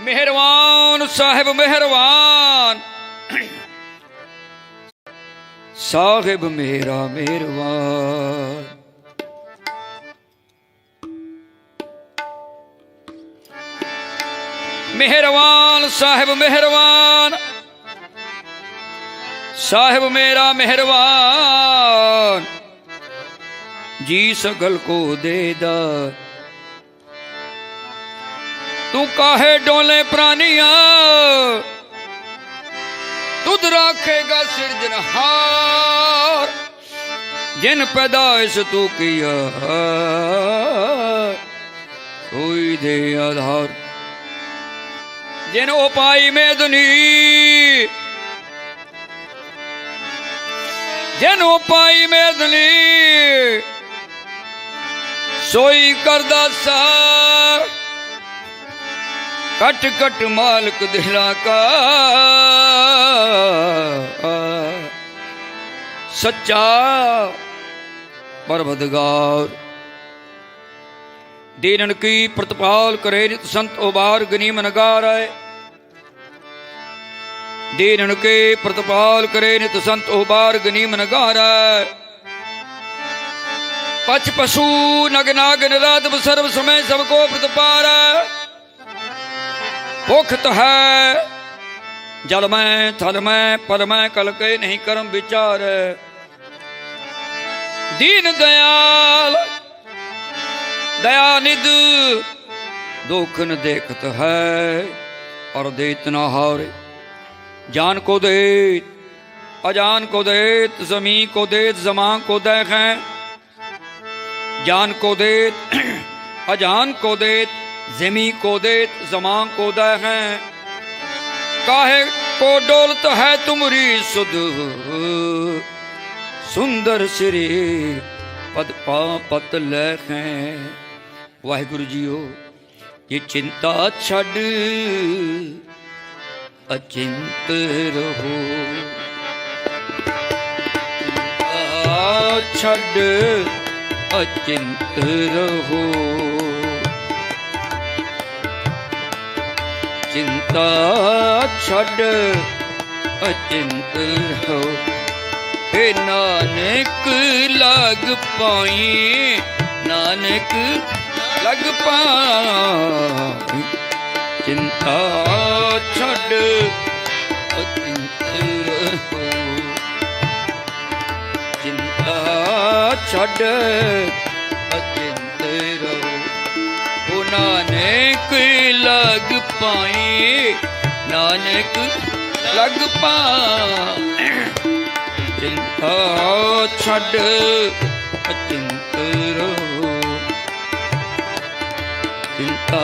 ਮਿਹਰਬਾਨ ਸਾਹਿਬ ਮਿਹਰਬਾਨ। ਸਾਹਿਬ ਮੇਰਾ ਮਿਹਰਬਾਨ। ਮਿਹਰਬਾਨ ਸਾਹਿਬ ਮਿਹਰਬਾਨ। ਸਾਹਿਬ ਮੇਰਾ ਮਿਹਰਬਾਨ। ਜੀ ਸਗਲ ਕੋ ਦੇਦਾ ਤੂੰ ਕਾਹੇ ਡੋਲੇ ਪ੍ਰਾਨੀਆਂ ਤੁਧ ਰਾਖੇਗਾ ਸਿਰਜਣਹਾਰ। ਜਿਨ ਪੈਦਾਇਸ਼ ਤੂੰ ਕੀਆ ਕੋਈ ਦੇ ਆਧਾਰ। ਜਿਨ ਉਪਾਈ ਮੇਦਨੀ ਜਿਨ ਉਪਾਈ ਮੇਦਨੀ ਸੋਈ ਕਰਦਾ ਸਾਰ ਕਟ ਕਟ ਮਾਲਕ ਦਿਲਾ ਕਾ। ਸੱਚਾ ਪਰਵਦਗਾਰ। ਦੀਨਨ ਕੀ ਪ੍ਰਤਪਾਲ ਕਰੇ ਨਿਤ ਸੰਤ ਉਬਾਰ ਗਨੀਮ ਨਗਾਰੈ ਦੀਨਨ ਕੇ ਪ੍ਰਤਪਾਲ ਕਰੇ ਨਿਤ ਸੰਤ ਉਬਾਰ ਗਨੀਮ ਨਗਾਰੈ ਪਛ ਪਸ਼ੂ ਨਗ ਨਾਗ ਨਿਰਾਤ ਸਰਬ ਸਮੈ ਸਭ ਕੋ ਪ੍ਰਤਪਾਰੈ ਪੁਖਤ ਹੈ। ਜਲ ਮੈਂ, ਥਲ ਮੈਂ ਪਰ ਮੈਂ ਕਲ ਕੇ ਨਹੀਂ ਕਰਮ ਵਿਚਾਰ। ਦੀਨ ਦਇਆਲ ਦਇਆ ਨਿਦ ਦੁਖਨ ਦੇਖਤ ਹੈ। ਔਰ ਦੇ ਨਾ ਹਾਰੇ, ਜਾਨ ਕੋ ਦੇਤ, ਅਜਾਨ ਕੋ ਦੇਤ, ਜ਼ਮੀਨ ਕੋ ਦੇਤ, ਜ਼ਮਾਂ ਕੋ ਦੇਖ ਜਾਨ ਕੋ ਦੇ ਅਜਾਨ ਕੋ ਦੇਤ जमी को देत जमां को दे हैं काहे को डोलत है तुमरी सुध सुंदर श्री पद पा पत लखें वाहिगुरु जीओ ये चिंता छड़ अचिंत रहो चिंता छड़ ਅਚਿੰਤ ਰਹੋ ਚਿੰਤਾ ਛੱਡ, ਅਚਿੰਤ ਹੋ। ਏ ਨਾਨਕ, ਲਗ ਪਾਈ, ਨਾਨਕ, ਲਗ ਪਾਈ। ਚਿੰਤਾ ਛੱਡ, ਅਚਿੰਤ ਰਹੋ। ਚਿੰਤਾ ਛੱਡ, ਅਚਿੰਤ ਰਹੋ। ਉਹ ਨਾਨਕ ਲਗ ਪਾਈ ਨਾਨਕ ਲਗ ਪਾਈ ਚਿੰਤਾ ਛੱਡ ਅਚਿੰਤ ਰਹੋ। ਚਿੰਤਾ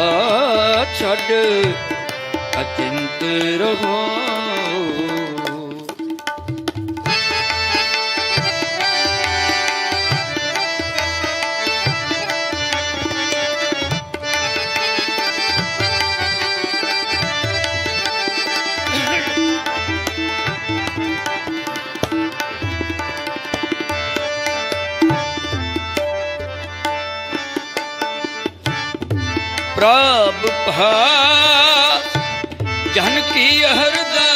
ਛੱਡ ਅਚਿੰਤ ਰਹੋ। ਪ੍ਰਭ ਜਨ ਕੀ ਹਰਦਾ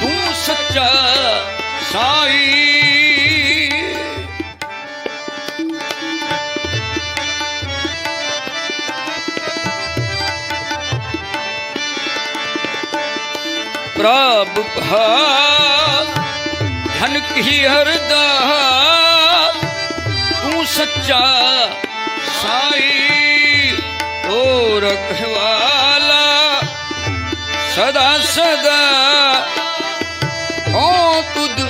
ਤੂੰ ਸੱਚਾ ਸਾਈ। ਪ੍ਰਭ ਭਾ, ਜਨ ਕੀ ਹਰਦਾ ਤੂੰ ਸੱਚਾ ਸਾਈ। ਓ ਰਖਵਾਲਾ ਸਦਾ ਸਦਾ ਹੋ ਤੁਧ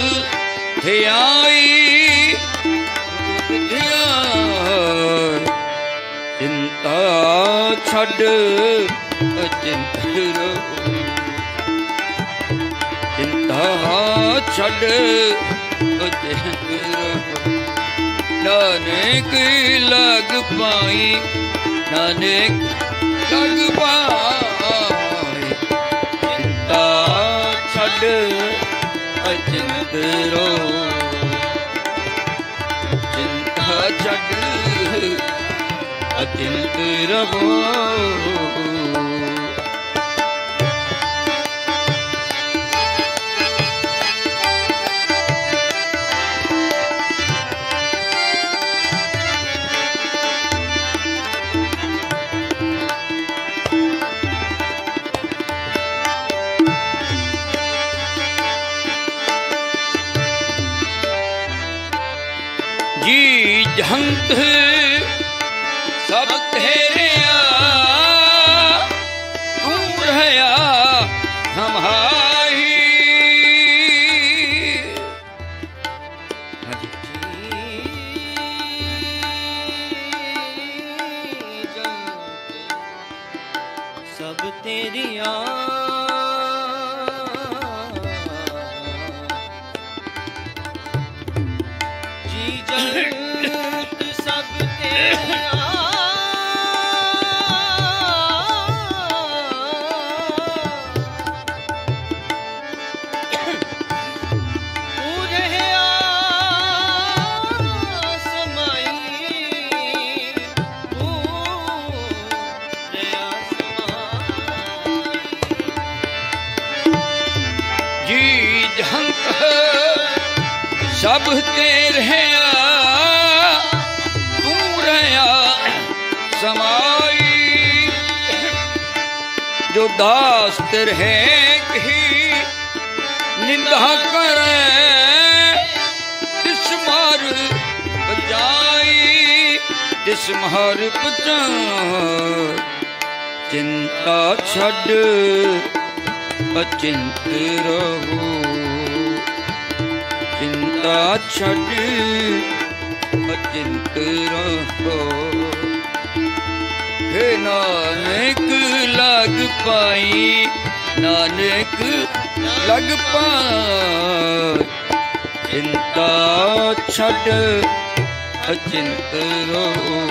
ਧਿਆਈ ਧਿਆਈ। ਚਿੰਤਾ ਛੱਡ ਅਚਿੰਤ ਰਹੋ। ਚਿੰਤਾ ਛੱਡ ਅਚਿੰਤ ਰਹੋ। ਨਾਨਕ ਲਗ ਪਾਈ ਨਾਨਕ ਲਗ ਪਾਈ ਚਿੰਤਾ ਛੱਡ ਅਚਿੰਤ ਰੋ। ਚਿੰਤਾ ਛੱਡ ਅਚਿੰਤ ਰਹੋ ਜਹੰਤ ਸਭ ਤੇਰਿਆ ਤੂੰ ਰਹਾ ਸਮਾਈ ਜੋ ਦਾਸ ਤਿਰਹਿ ਕਹੀ ਨਿੰਦਾ ਕਰੇ ਤਿਸ ਮਾਰ ਬਜਾਈ ਤਿਸ ਮਾਰ ਬਜਾਈ ਚਿੰਤਾ ਛੱਡ ਅਚਿੰਤ ਰਹੋ ਚਿੰਤਾ ਛੱਡ ਅਚਿੰਤ ਰਹੋ। ਹੈ ਨਾਨਕ, ਲਗ ਪਾਈ, ਨਾਨਕ, ਲਗ ਪਾਈ। ਚਿੰਤਾ ਛੱਡ ਅਚਿੰਤ ਰਹੋ।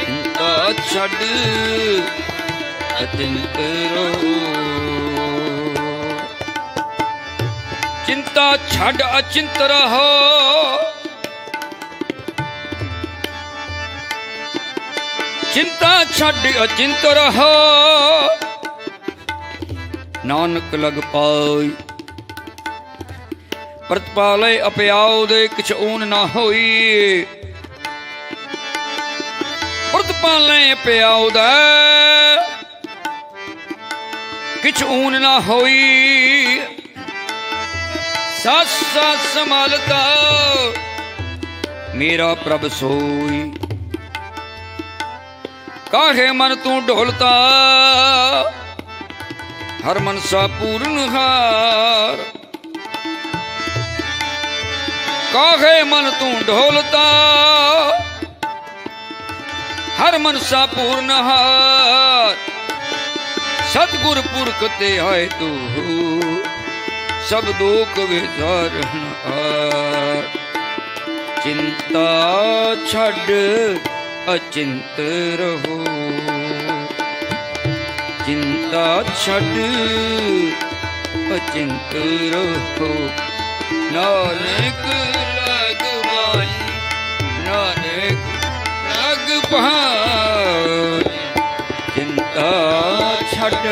ਚਿੰਤਾ ਛੱਡ ਅਚਿੰਤ ਰਹੋ। ਚਿੰਤਾ ਛੱਡ ਅਚਿੰਤ ਰਹੋ। ਚਿੰਤਾ ਛੱਡ ਅਚਿੰਤ ਰਹੋ। ਨਾਨਕ ਲਗ ਪਾਈ। ਪ੍ਰਤਪਾਲੇ ਅਪਿਆਉ ਦੇ ਕਿਛ ਊਨ ਨਾ ਹੋਈ। ਪ੍ਰਤਪਾਲੇ ਅਪਿਆਉ ਦਾ ਕਿਛ ਊਨ ਨਾ ਹੋਈ। ਸੱਸ ਸੱਸ ਸੰਭਾਲਤਾ ਮੇਰਾ ਪ੍ਰਭ ਸੋਈ। ਕਾਹੇ ਮਨ ਤੂੰ ਢੋਲਤਾ? ਹਰ ਮਨਸਾ ਪੂਰਨ ਹਾਰ। ਕਾਹੇ ਮਨ ਤੂੰ ਢੋਲਤਾ? ਹਰ ਮਨਸਾ ਪੂਰਨ ਹਾਰ। ਸਤਗੁਰ ਪੁਰਖ ਤੇ ਆਏ ਤੂੰ। ਸਭ ਦੁਖ ਵਿਸਾਰਨ ਹਾਰ। ਚਿੰਤਾ ਛੱਡ, ਅਚਿੰਤ ਰਹੋ। ਚਿੰਤਾ ਛੱਡ, ਅਚਿੰਤ ਰਹੋ। ਨਾਨਕ ਲਗਵਾਈ ਨਾਨਕ ਲਗ ਭਾਈ ਚਿੰਤਾ ਛੱਡ,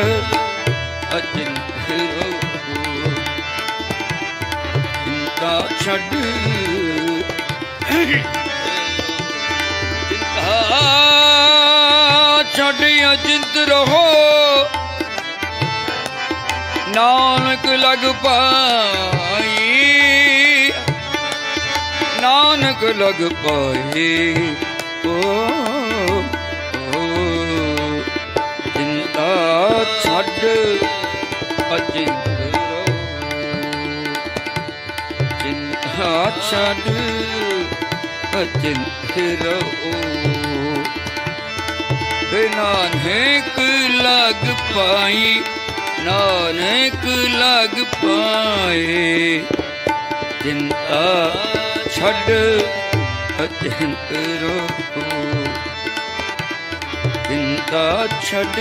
ਅਚਿੰਤ ਛੱਡ। ਚਿੰਤਾ ਛੱਡ ਅਚਿੰਤ ਰਹੋ। ਨਾਨਕ ਲਗ ਪਾਈ। ਨਾਨਕ ਲਗ ਪਾਈ। ਓ ਓ, ਛੱਡ ਅਚਿੰਤ ਰਹੋ ਛੱਡ ਅਚਿੰਤ ਰਹੋ ਨਾਨਕ ਲਗ ਪਾਈ ਨਾਨਕ ਲਗ ਪਾਏ ਚਿੰਤਾ ਛੱਡ ਅਚਿੰਤ ਰਹੋ ਚਿੰਤਾ ਛੱਡ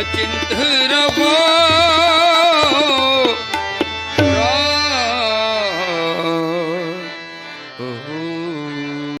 ਅਚਿੰਤ ਰਹੋ